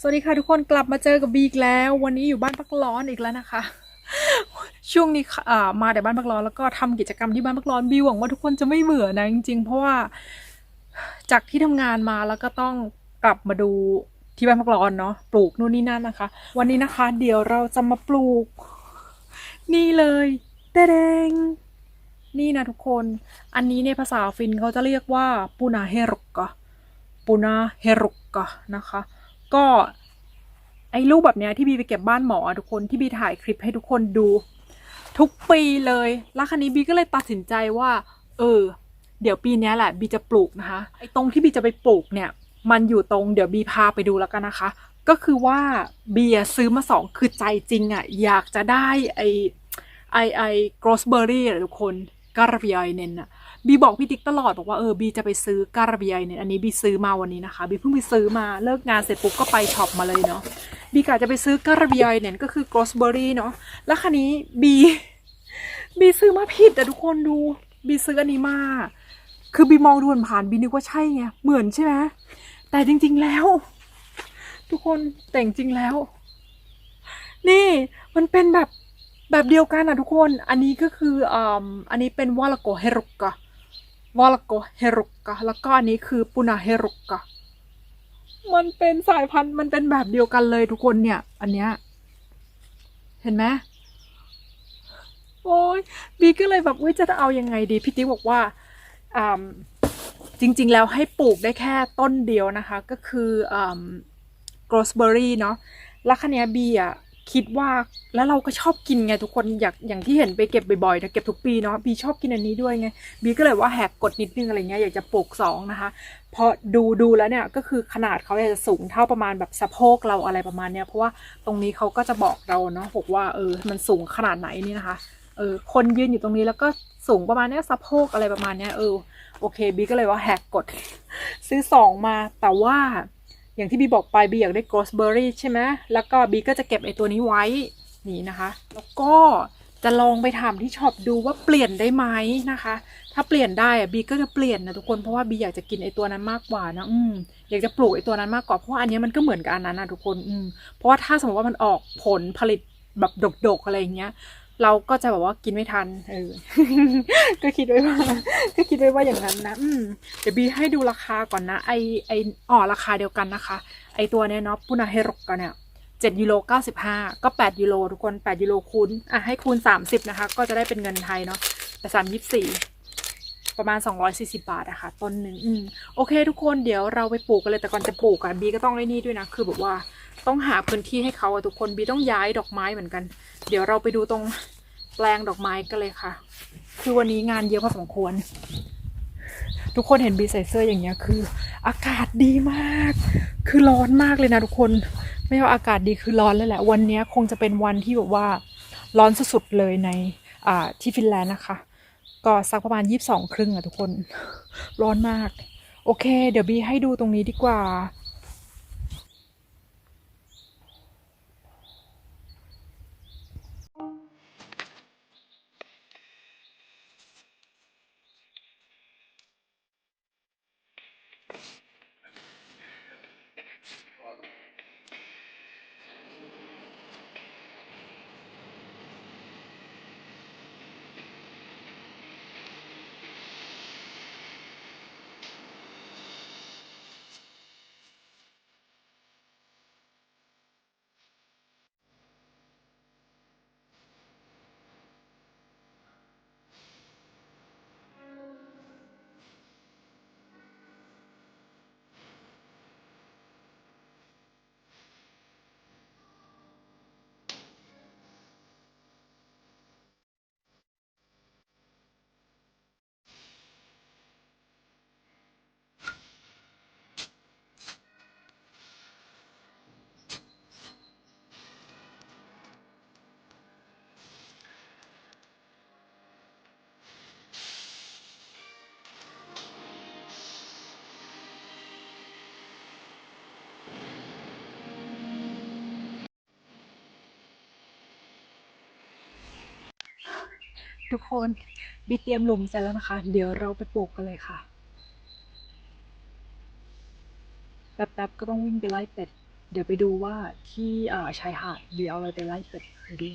สวัสดีค่ะทุกคนกลับมาเจอกับบีอีกแล้ว วันนี้อยู่บ้านพักร้อนอีกแล้วนะคะ ช่วงนี้มาแต่บ้านพักร้อนแล้วก็ทำกิจกรรมที่บ้านพักร้อนบีหวังว่าทุกคนจะไม่เบื่อนะจริงๆ เพราะว่าจากที่ทำงานมาแล้วก็ต้องกลับมาดูที่บ้านพักร้อนเนาะปลูกนู่นนี่นั่นนะคะ วันนี้นะคะ เดี๋ยวเราจะมาปลูก นี่เลยแดงนี่นะทุกคน อันนี้ในภาษาฟินเขาจะเรียกว่าปูนาเฮรุกกะปูนาเฮรุกกะนะคะ ก็ไอ้รูปแบบเนี้ยที่บีไปเก็บบ้านหมอทุกคนที่บีถ่ายคลิปให้ทุกคนดู ทุกปีเลย แล้วครั้นี้บีก็เลยตัดสินใจว่า เออ เดี๋ยวปีนี้แหละบีจะปลูกนะคะ ไอ้ตรงที่บีจะไปปลูกเนี่ย มันอยู่ตรงเดี๋ยวบีพาไปดูแล้วกันนะคะ ก็คือว่าบีอะซื้อมาสองคือใจจริงอะอยากจะได้ไอไอไอ g r o s s b e r r y อะทุกคนการาเบียเนนอะ บีบอกพี่ติ๊กตลอดบอกว่าเออบีจะไปซื้อการาเบียเนนอันนี้บีซื้อมาวันนี้นะคะบีเพิ่งไปซื้อมาเลิกงานเสร็จปุ๊บก็ไปช็อปมาเลยเนาะบีกะจะไปซื้อการาเบียเนนก็คือ g r o s s b e r r y เนาะแล้วคันนี้บีบีซื้อมาผิดอะทุกคนดูบีซื้ออันนี้มาคือบีมองดูผ่านบีนึกว่าใช่ไงเหมือนใช่ไหมแต่จริง ๆแล้ว ทุกคนแต่งจริงแล้ว นี่มันเป็นแบบแบบเดียวกันอะทุกคน อันนี้ก็คืออ่าอันนี้เป็นวาลโกเฮรุกะ วาลาโกเฮรุกะแล้วก็อันนี้คือปุนาเฮรุกะมันเป็นสายพันธุ์มันเป็นแบบเดียวกันเลยทุกคนเนี่ย อันเนี้ยเห็นไหมโอ้ยบีก็เลยแบบเว้ยจะเอายังไงดีพี่ติ๊กบอกว่าอ่าจริง ๆ แล้วให้ปลูกได้แค่ต้นเดียวนะคะ ก็คืออ่า g r o s s b e r r y เนาะแล้วคันนี้บีอะ คิดว่าแล้วเราก็ชอบกินไงทุกคนอยากอย่างที่เห็นไปเก็บบ่อยๆนะเก็บทุกปีเนาะบีชอบกินอันนี้ด้วยไงบีก็เลยว่าแหกกฎนิดนึงอะไรเงี้ยอยากจะปลูกสองนะคะพอดูดูแล้วเนี่ยก็คือขนาดเขาเนี่ยจะสูงเท่าประมาณแบบสะโพกเราอะไรประมาณเนี้ยเพราะว่าตรงนี้เขาก็จะบอกเราเนาะบอกว่าเออมันสูงขนาดไหนนี่นะคะเออคนยืนอยู่ตรงนี้แล้วก็สูงประมาณเนี้ยสะโพกอะไรประมาณเนี้ยเออโอเคบีก็เลยว่าแหกกฎซื้อสองมาแต่ว่า อย่างที่บีบอกไปบีอยากได้ g r o s s b e r r y ใช่ไหมแล้วก็บีก็จะเก็บไอตัวนี้ไว้นี่นะคะ แล้วก็จะลองไปถามที่ช็อปดูว่าเปลี่ยนได้ไหมนะคะ ถ้าเปลี่ยนได้อะบีก็จะเปลี่ยนนะทุกคนเพราะว่าบีอยากจะกินไอตัวนั้นมากกว่านะอืมอยากจะปลูกไอตัวนั้นมากกว่าเพราะว่าอันนี้มันก็เหมือนกับอันนั้นนะทุกคนอืมเพราะว่าถ้าสมมติว่ามันออกผลผลิตแบบดกๆอะไรอย่างเงี้ย เราก็จะแบบว่ากินไม่ทันเออก็คิดไว้ว่า ก็คิดไว้ว่าอย่างนั้นนะอืมเดี๋ยวบีให้ดูราคาก่อนนะ ไอไออ๋อราคาเดียวกันนะคะ ไอตัวเนี้ยเนาะปุนาเฮรกกันเนี่ยเจ็ดยูโรเก้าสิบห้าก็แปดยูโรทุกคนแปดยูโรคูณอะให้คูณสามสิบนะคะ ก็จะได้เป็นเงินไทยเนาะแต่สามยี่สี่ ประมาณสองร้อยสี่สิบาทอะค่ะต้นหนึ่งอืมโอเค ทุกคนเดี๋ยวเราไปปลูกกันเลยแต่ก่อนจะปลูกอะบีก็ต้องไอ้นี่ด้วยนะ คือแบบว่าต้องหาพื้นที่ให้เขาอะทุกคนบีต้องย้ายดอกไม้เหมือนกัน เดี๋ยวเราไปดูตรงแปลงดอกไม้กันเลยค่ะ คือวันนี้งานเยอะพอสมควร ทุกคนเห็นบีใส่เสื้ออย่างเงี้ยคือ อากาศดีมาก คือร้อนมากเลยนะทุกคน ไม่ว่าอากาศดีคือร้อนเลยแหละ วันนี้คงจะเป็นวันที่แบบว่าร้อนสุดๆเลยในที่ฟินแลนด์นะคะ ก็สักประมาณยี่สิบสองครึ่งอะทุกคน ร้อนมาก โอเค เดี๋ยวบีให้ดูตรงนี้ดีกว่า ทุกคนบีเตรียมหลุมเสร็จแล้วนะคะ เดี๋ยวเราไปปลูกกันเลยค่ะแป๊บๆก็ต้องวิ่งไปไล่เป็ด เดี๋ยวไปดูว่าที่ชายหาดเดี๋ยวเอาอะไรไปไล่เป็ดไปดู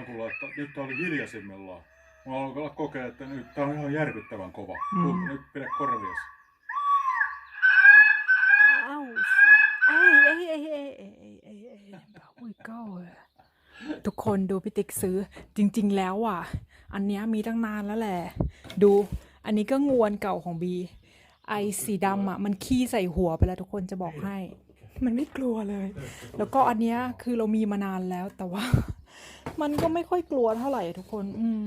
on tulla, että nyt oli hiljaisimmillaan. Mä alkoi olla kokea, että nyt tää on ihan järkyttävän kova. Mm. Kuul, nyt pidä korviasi. Aus. Ei, ei, ei, ei, ei, ei, ei, ei, ทุกคนดูพี่ติ๊กซื้อจริง ๆ แล้วอะ อันเนี้ยมีตั้งนานแล้วแหละ ดูอันนี้ก็งวนเก่าของบี ไอสีดำอะ มันขี้ใส่หัวไปแล้วทุกคนจะบอกให้ มันไม่กลัวเลย แล้วก็อันเนี้ยคือเรามีมานานแล้วแต่ว่า มันก็ไม่ค่อยกลัวเท่าไหร่ทุกคน อืม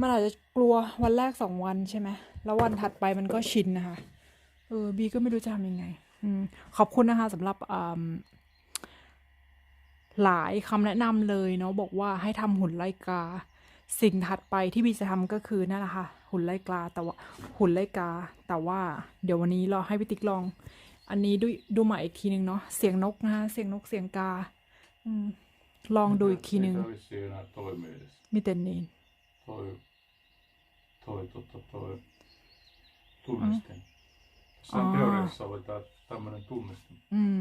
มันอาจจะกลัววันแรกสองวันใช่ไหมแล้ววันถัดไปมันก็ชินนะคะ เออ บีก็ไม่รู้จะทำยังไง อืม ขอบคุณนะคะสำหรับอ่าหลายคำแนะนำเลยเนาะบอกว่าให้ทำหุ่นไล่กา สิ่งถัดไปที่บีจะทำก็คือนั่นแหละค่ะ หุ่นไล่กาแต่ว่าหุ่นไล่กา แต่ว่า เดี๋ยววันนี้เราให้พี่ติ๊กลอง อันนี้ดูดูใหม่อีกทีหนึ่งเนาะเสียงนกนะคะเสียงนกเสียงกา อืม ลองดูอีกทีหนึ่ง Ei tää vissiin enää toimi edes. มีแต่นีน Toi, toi, tota, toi tunnistin. Jossain Aa. teoriassa oli tämmöinen tunnistin. อืม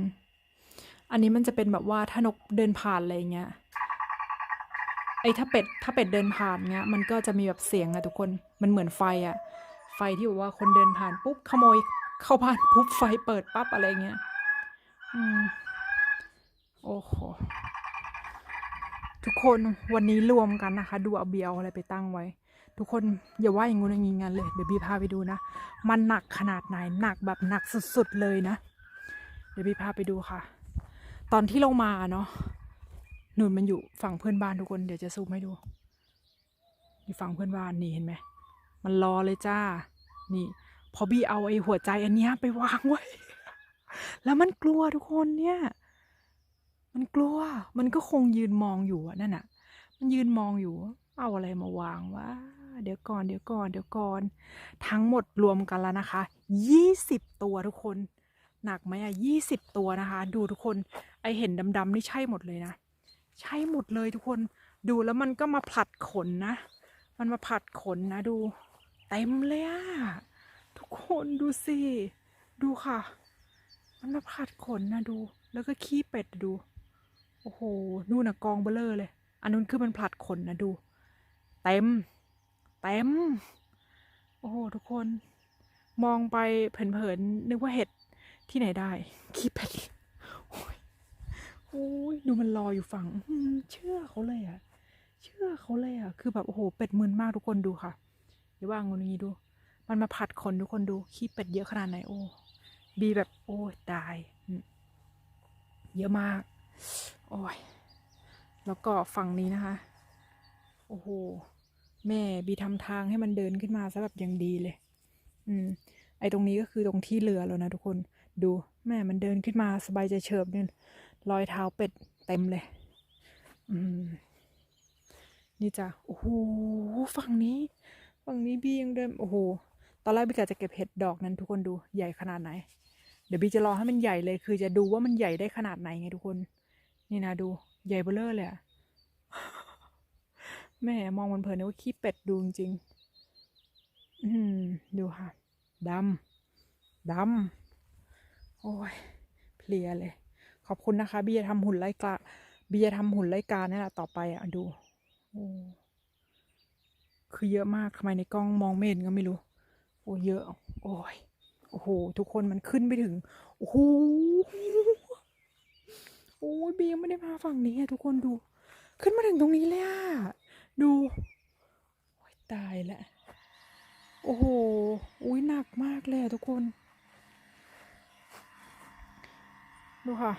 อันนี้มันจะเป็นแบบว่าถ้านกเดินผ่านอะไรเงี้ย ไอ้ถ้าเป็ดถ้าเป็ดเดินผ่านเงี้ย มันก็จะมีแบบเสียงอะทุกคน มันเหมือนไฟอะไฟที่แบบว่าคนเดินผ่านปุ๊บขโมยเข้าบ้านปุ๊บไฟเปิดปั๊บอะไรเงี้ย อืม โอ้โห ทุกคนวันนี้รวมกันนะคะ ดูเอาเบียร์เอาอะไรไปตั้งไว้ ทุกคนอย่าว่าอย่างงู้นอย่างงี้งั้นเลยเดี๋ยวบีพาไปดูนะ มันหนักขนาดไหนหนักแบบหนักสุดๆเลยนะ เดี๋ยวพี่พาไปดูค่ะ ตอนที่เรามาเนาะหนุนมันอยู่ฝั่งเพื่อนบ้านทุกคนเดี๋ยวจะซูมให้ดู อยู่ฝั่งเพื่อนบ้านนี่เห็นไหมมันรอเลยจ้า นี่ พอบี้เอาไอ้หัวใจอันเนี้ยไปวางไว้ แล้วมันกลัวทุกคนเนี่ย มันกลัว มันก็คงยืนมองอยู่นั่นน่ะ มันยืนมองอยู่ เอาอะไรมาวางวะ เดี๋ยวก่อน เดี๋ยวก่อน เดี๋ยวก่อน ทั้งหมดรวมกันแล้วนะคะยี่สิบตัวทุกคน หนักไหมอะยี่สิบตัวนะคะ ดูทุกคน ไอเห็นดำๆนี่ใช่หมดเลยนะ ใช่หมดเลยทุกคน ดูแล้วมันก็มาผลัดขนนะ มันมาผลัดขนนะ ดูเต็มเลยอะทุกคนดูสิ ดูค่ะ มันมาผลัดขนนะดู แล้วก็ขี้เป็ดดู โอ้โห นู่นนะกองเบลเลอร์เลย อันนู้นคือมันผลัดขนนะดู เต็ม เต็ม โอ้โห ทุกคน มองไปเผินๆ นึกว่าเห็ดที่ไหนได้ ขี้เป็ดโอ้ยโอ้ยดูมันรออยู่ฝั่งเชื่อเขาเลยอะเชื่อเขาเลยอะคือแบบโอ้โห เป็ดมึนมากทุกคนดูค่ะเดี๋ยวว่างตรงนี้ดู มันมาผัดขนทุกคนดู ขี้เป็ดเยอะขนาดไหน โอ้ บีแบบโอ้ตาย เยอะมาก โอ้ย แล้วก็ฝั่งนี้นะคะ โอ้โห แม่บีทำทางให้มันเดินขึ้นมาซะแบบย่างดีเลย อืม ไอ้ตรงนี้ก็คือตรงที่เรือแล้วนะทุกคน ดูแม่มันเดินขึ้นมาสบายใจเฉิบเนี่ยรอยเท้าเป็ดเต็มเลย อืม นี่จ้ะ โอ้โห ฝั่งนี้ ฝั่งนี้บียังเดิน โอ้โห ตอนแรกบีกะจะเก็บเห็ดดอกนั้นทุกคนดูใหญ่ขนาดไหน เดี๋ยวบีจะรอให้มันใหญ่เลย คือจะดูว่ามันใหญ่ได้ขนาดไหนไงทุกคน นี่นะดูใหญ่เบ้อเร่อเลยอะแม่มองมันเพลินนึกว่าขี้เป็ดดูจริงอืมดูค่ะดำดำโอ้ยเพลียเลย ขอบคุณนะคะบีจะทำหุ่นไล่กาบีจะทำหุ่นไล่กาเนี่ยแหละต่อไปอะดูโอ้คือเยอะมากทำไมในกล้องมองไม่เห็นก็ไม่รู้ โอ้เยอะ โอ้ยโอ้โห ทุกคนมันขึ้นไปถึง โอ้โห โอ้ยบียังไม่ได้มาฝั่งนี้อะทุกคนดู ขึ้นมาถึงตรงนี้เลยอะดูโอ้ยตายแล้วโอ้โหอุ้ยหนักมากเลยทุกคน ดูค่ะ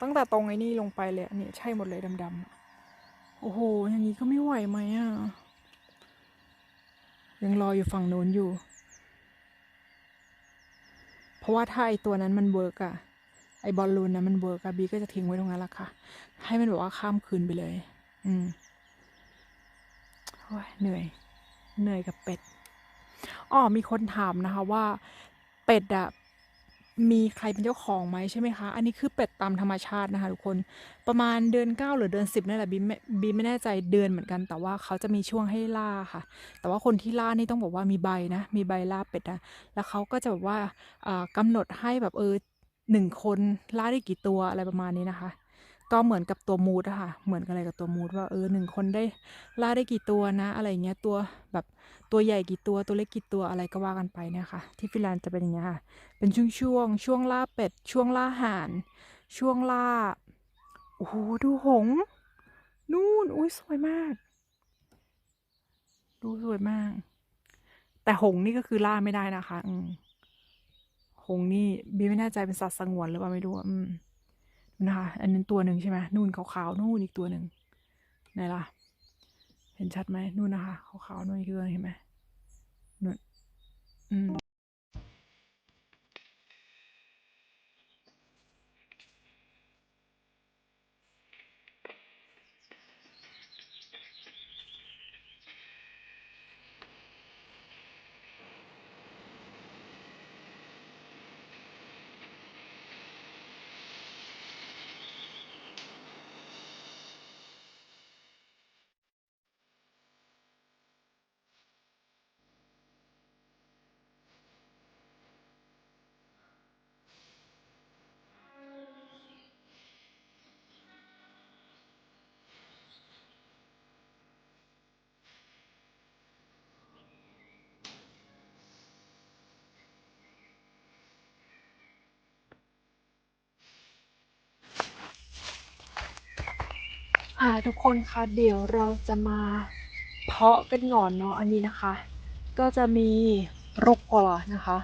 ตั้งแต่ตรงไอ้นี่ลงไปเลยเนี่ยใช่หมดเลยดำๆโอ้โห อย่างนี้ก็ไม่ไหวไหมอะยังรออยู่ฝั่งโน้นอยู่ เพราะว่าถ้าไอตัวนั้นมันเวิร์กอะ ไอบอลลูนนะมันเวิร์กอะบีก็จะทิ้งไว้ตรงนั้นแหละค่ะ ให้มันแบบว่าข้ามคืนไปเลย อืมโอ้ยเหนื่อย เหนื่อยกับเป็ดอ๋อมีคนถามนะคะว่า เป็ดอะมีใครเป็นเจ้าของไหมใช่ไหมคะ อันนี้คือเป็ดตามธรรมชาตินะคะทุกคน ประมาณเดือนเก้าหรือเดือนสิบนี่นแหละบีบีไม่แน่ใจเดือนเหมือนกัน แต่ว่าเขาจะมีช่วงให้ล่าค่ะ แต่ว่าคนที่ล่านี่ต้องบอกว่ามีใบนะ มีใบล่าเป็ดนะ แล้วเขาก็จะแบบว่าอ่ากำหนดให้แบบเออ หนึ่งคนล่าได้กี่ตัวอะไรประมาณนี้นะคะ ก็เหมือนกับตัวมูดอะค่ะ เหมือนกันเลยกับตัวมูดว่าเออหนึ่งคนได้ล่าได้กี่ตัวนะ อะไรเงี้ยตัวแบบตัวใหญ่กี่ตัวตัวเล็กกี่ตัวอะไรก็ว่ากันไปเนี่ยค่ะ ที่ฟินแลนด์จะเป็นอย่างเงี้ยค่ะ เป็นช่วงช่วงช่วงล่าเป็ด ช่วงล่าห่าน ช่วงล่าโอ้โหดูหง นู่นอุ้ยสวยมาก ดูสวยมาก แต่หงนี่ก็คือล่าไม่ได้นะคะ อืม พงนี่บีไม่แน่ใจเป็นสัตว์สงวนหรือเปล่าไม่รู้อืมนะคะ อันนั้นตัวหนึ่งใช่ไหมนู่นขาวๆนู่นอีกตัวหนึ่งไหนล่ะ เห็นชัดไหมนู่นนะคะขาวๆนู่นอีกตัวหนึ่งเห็นไหมนู่นอืม อ่าทุกคนคะเดี๋ยวเราจะมาเพาะกันก่อนเนาะอันนี้นะคะ ก็จะมีรกกวานะคะ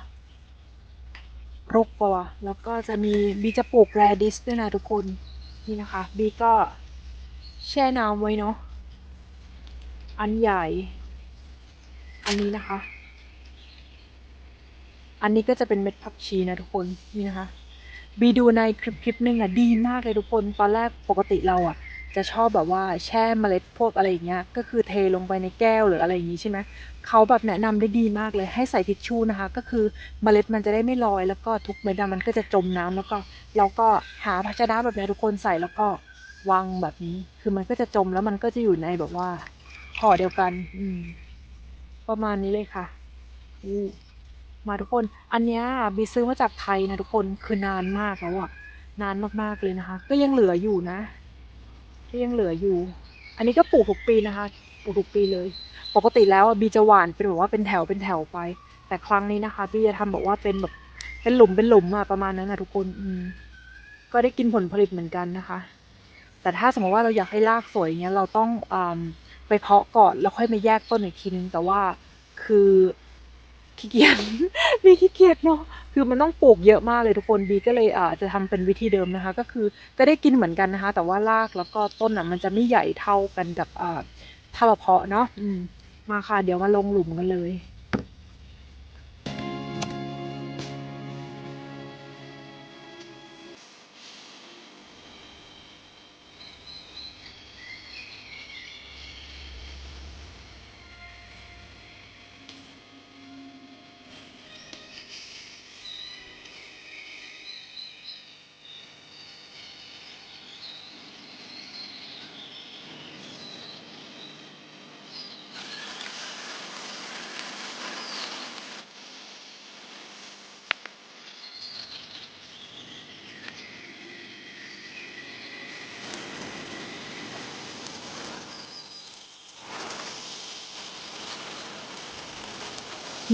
รกกวาแล้วก็จะมีบีจะปลูกแรดิสด้วยนะทุกคนนี่นะคะ บีก็แช่น้ำไว้เนาะอันใหญ่ อันนี้นะคะ อันนี้ก็จะเป็นเม็ดผักชีนะทุกคนนี่นะคะ บีดูในคลิปคลิปหนึ่งอะดีมากเลยทุกคนตอนแรกปกติเราอะ จะชอบแบบว่าแช่เมล็ดพวกอะไรอย่างเงี้ยก็คือเทลงไปในแก้วหรืออะไรอย่างงี้ใช่ไหมเขาแบบแนะนำได้ดีมากเลยให้ใส่ทิชชู่นะคะ ก็คือเมล็ดมันจะได้ไม่ลอย แล้วก็ทุกเม็ดมันก็จะจมน้ำแล้วก็เราก็หาภาชนะแบบนี้ทุกคนใส่แล้วก็วางแบบนี้ คือมันก็จะจมแล้วมันก็จะอยู่ในแบบว่าห่อเดียวกัน อืม ประมาณนี้เลยค่ะอู้มาทุกคน อันเนี้ยบีซื้อมาจากไทยนะทุกคนคือนานมากแล้วอะนานมากๆเลยนะคะ ก็ยังเหลืออยู่นะ ก็ยังเหลืออยู่ อันนี้ก็ปลูกทุกปีนะคะ ปลูกทุกปีเลย ปกติแล้วอะบีจะหว่านเป็นแบบว่าเป็นแถวเป็นแถวไป แต่ครั้งนี้นะคะบีจะทำแบบว่าเป็นแบบเป็นหลุมเป็นหลุมอะประมาณนั้นนะทุกคนอืมก็ได้กินผลผลิตเหมือนกันนะคะ แต่ถ้าสมมติว่าเราอยากให้รากสวยอย่างเงี้ยเราต้องอไปเพาะก่อนแล้วค่อยมาแยกต้นอีกทีนึง แต่ว่าคือ ขี้เกียจบีขี้เกียจเนาะคือมันต้องปลูกเยอะมากเลยทุกคนบีก็เลยอ่าจะทำเป็นวิธีเดิมนะคะ ก็คือก็ได้กินเหมือนกันนะคะ แต่ว่ารากแล้วก็ต้นอะมันจะไม่ใหญ่เท่ากันกับอ่าถ้าเราเพาะเนาะอืมมาค่ะ เดี๋ยวมาลงหลุมกันเลย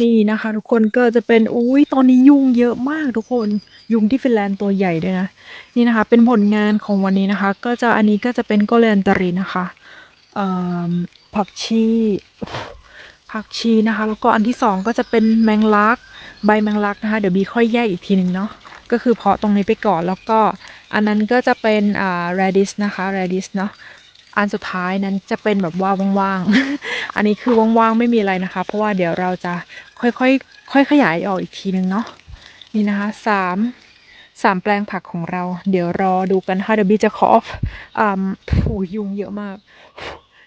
นี่นะคะ ทุกคนก็จะเป็นอุ้ยตอนนี้ยุงเยอะมากทุกคนยุงที่ฟินแลนด์ตัวใหญ่ด้วยนะ นี่นะคะ เป็นผลงานของวันนี้นะคะ ก็จะอันนี้ก็จะเป็นโกเลนตรีนะคะผักชีผักชีนะคะ แล้วก็อันที่สองก็จะเป็นแมงลัก ใบแมงลักนะคะ เดี๋ยวบีค่อยแยกอีกทีหนึ่งเนาะก็คือเพาะตรงนี้ไปก่อนแล้วก็อันนั้นก็จะเป็นอ่า radish นะคะ radish เนาะอันสุดท้ายนั้นจะเป็นแบบว่าว่างๆ อันนี้คือว่างๆ ไม่มีอะไรนะคะ เพราะว่าเดี๋ยวเราจะ ค่อยๆค่อยขยายออกอีกทีนึงเนาะนี่นะคะสามสามแปลงผักของเรา เดี๋ยวรอดูกันค่ะเดี๋ยวบีจะขออ่าโอ้ยยุงเยอะมาก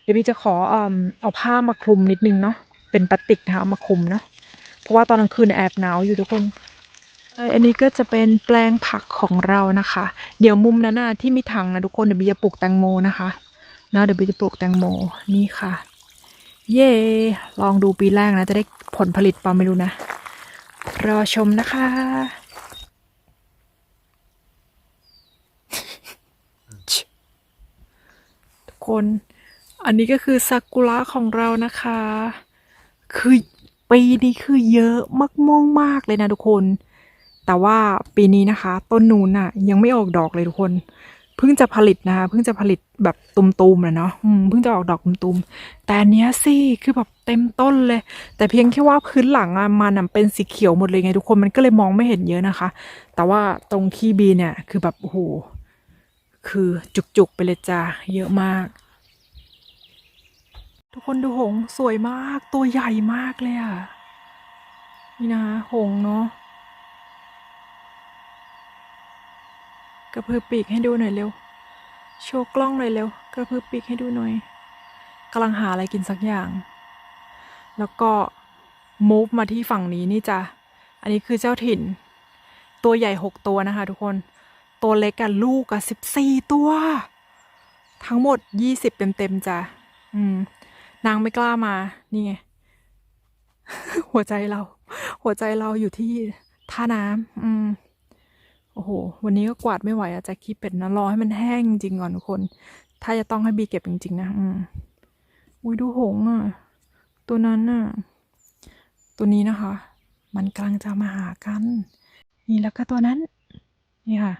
เดี๋ยวบีจะขออ่าเอาผ้ามาคลุมนิดนึงเนาะเป็นพลาสติกนะคะมาคลุมเนาะเพราะว่าตอนกลางคืนแอบหนาวอยู่ทุกคนเอออันนี้ก็จะเป็นแปลงผักของเรานะคะ เดี๋ยวมุมนั้นนะที่มีถังนะทุกคนเดี๋ยวบีจะปลูกแตงโมนะคะนะเดี๋ยวบีจะปลูกแตงโมนี่ค่ะ เย่ลองดูปีแรกนะ จะได้ผลผลิตเปล่าไม่รู้นะ รอชมนะคะ ทุกคน อันนี้ก็คือซากุระของเรานะคะ คือปีนี้คือเยอะมากๆมากเลยนะทุกคน แต่ว่าปีนี้นะคะ ต้นนูนน่ะยังไม่ออกดอกเลยทุกคน เพิ่งจะผลิตนะคะเพิ่งจะผลิตแบบตุมๆนะเนาะเพิ่งจะออกดอกตุมๆแต่เนี้ยสิคือแบบเต็มต้นเลย แต่เพียงแค่ว่าพื้นหลังอะมันเป็นสีเขียวหมดเลยไงทุกคนมันก็เลยมองไม่เห็นเยอะนะคะ แต่ว่าตรงขี้บีเนี่ยคือแบบโอ้โหคือจุกๆไปเลยจ้าเยอะมาก ทุกคนดูหงสวยมากตัวใหญ่มากเลยอะนี่นะหงเนาะ กระพือปีกให้ดูหน่อยเร็ว โชว์กล้องหน่อยเร็ว กระพือปีกให้ดูหน่อยกำลังหาอะไรกินสักอย่าง แล้วก็ move มาที่ฝั่งนี้นี่จ้ะ อันนี้คือเจ้าถิ่น ตัวใหญ่หกตัวนะคะทุกคน ตัวเล็กกับลูกกับสิบสี่ตัว ทั้งหมดยี่สิบเต็มๆจ้ะ อืม นางไม่กล้ามา นี่ไง หัวใจเรา หัวใจเราอยู่ที่ท่าน้ำอืม โอ้โห วันนี้ก็กวาดไม่ไหวอะจากขี้เป็ดนะ รอให้มันแห้งจริงก่อนทุกคน ถ้าจะต้องให้บีเก็บจริงๆนะ อืมอุ้ยดูหงอะตัวนั้นน่ะ ตัวนี้นะคะ มันกำลังจะมาหากัน นี่แล้วก็ตัวนั้น นี่ค่ะ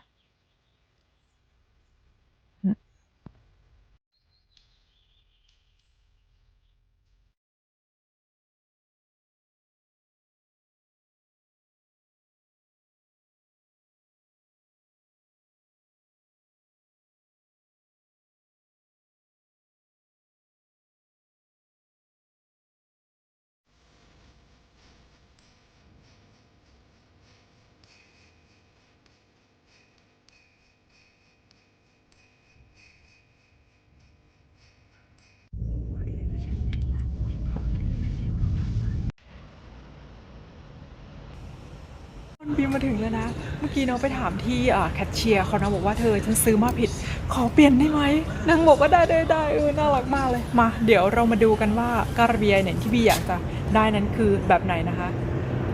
บีมมาถึงแล้วนะ เมื่อกี้น้องไปถามที่แคชเชียร์เขานะบอกว่าเธอฉันซื้อมาผิด ขอเปลี่ยนได้ไหมนางบอกว่าได้ได้ได้เออน่ารักมากเลย มา เดี๋ยวเรามาดูกันว่าการาเบียเนี่ยที่บีอยากจะได้นั้นคือแบบไหนนะคะ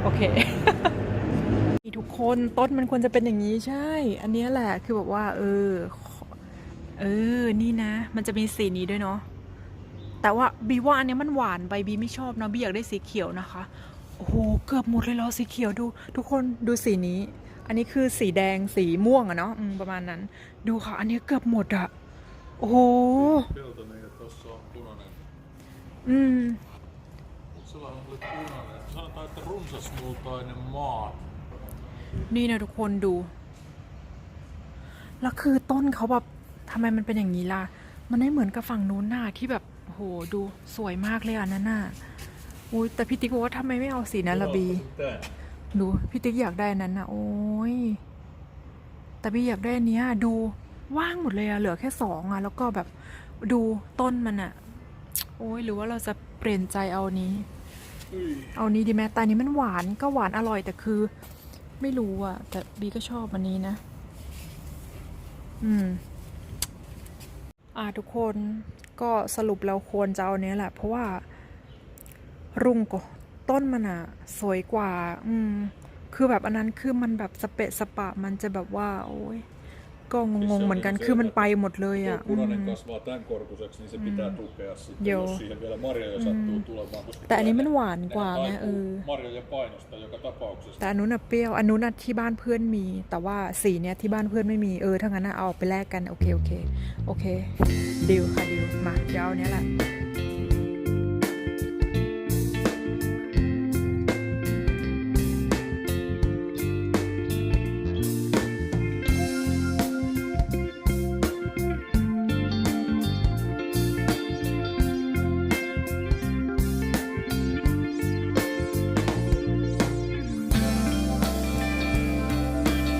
โอเคทุกคนต้นมันควรจะเป็นอย่างนี้ใช่ อันนี้แหละคือแบบว่า เออ เออ นี่นะ มันจะมีสีนี้ด้วยเนาะแต่ว่าบีว่าอันนี้มันหวานไปบีไม่ชอบเนาะบีอยากได้สีเขียวนะคะ โอ้โห เกือบหมดเลยเหรอสีเขียวดู ทุกคนดูสีนี้ อันนี้คือสีแดงสีม่วงอะเนาะอืมประมาณนั้น ดูค่ะ อันนี้เกือบหมดอะโอ้โห Peltonen ja tuossa on punainen. อืม Sulla on ollut punainen. Sanotaan, että runsasmultainen maa. นี่นะทุกคนดู แล้วคือต้นเขาแบบทำไมมันเป็นอย่างนี้ล่ะ มันไม่เหมือนกับฝั่งนู้นน่ะที่แบบโอ้โหดูสวยมากเลยอะนั่นน่ะ อุ้ยแต่พี่ติ๊กบอกว่าทำไมไม่เอาสีนั้นละบี Tää. ดูพี่ติ๊กอยากได้อันนั้นนะโอ้ยแต่พี่อยากได้อันเนี้ยดูว่างหมดเลยอะเหลือแค่สองอะแล้วก็แบบดูต้นมันอะโอ้ยหรือว่าเราจะเปลี่ยนใจเอานี้ เอานี้ดีไหมแต่อันนี้มันหวานก็หวานอร่อยแต่คือ ไม่รู้อะแต่บีก็ชอบอันนี้นะ อืม อ่าทุกคนก็สรุปเราควรจะเอาเนี้ยแหละ เพราะว่า รุ่งก็ต้นมันอะสวยกว่า อืม คือแบบอันนั้นคือมันแบบสเปะสปะ มันจะแบบว่า โอ้ยก็งงๆเหมือนกัน คือมันไปหมดเลย Tuo อะอื punainen ม kasvaa tämän korkuiseksi, niin se pitää tukea sitten, Joo. jos siihen vielä marjoja sattuu tulemaan. Koska แต่อันนี้มัน kyllä หวานกว่า nehän ไงเอ taipuu อ marjojen painosta joka tapauksessa. แต่อันนู้นน่ะเปรี้ยวอันนู้นน่ะที่บ้านเพื่อนมี แต่ว่าสีเนี้ยที่บ้านเพื่อนไม่มี เออ ถ้างั้นน่ะเอาออกไปแลกกัน โอเค โอเค โอเค ดิวค่ะดิว มาเดี๋ยวเอาเนี้ยแหละ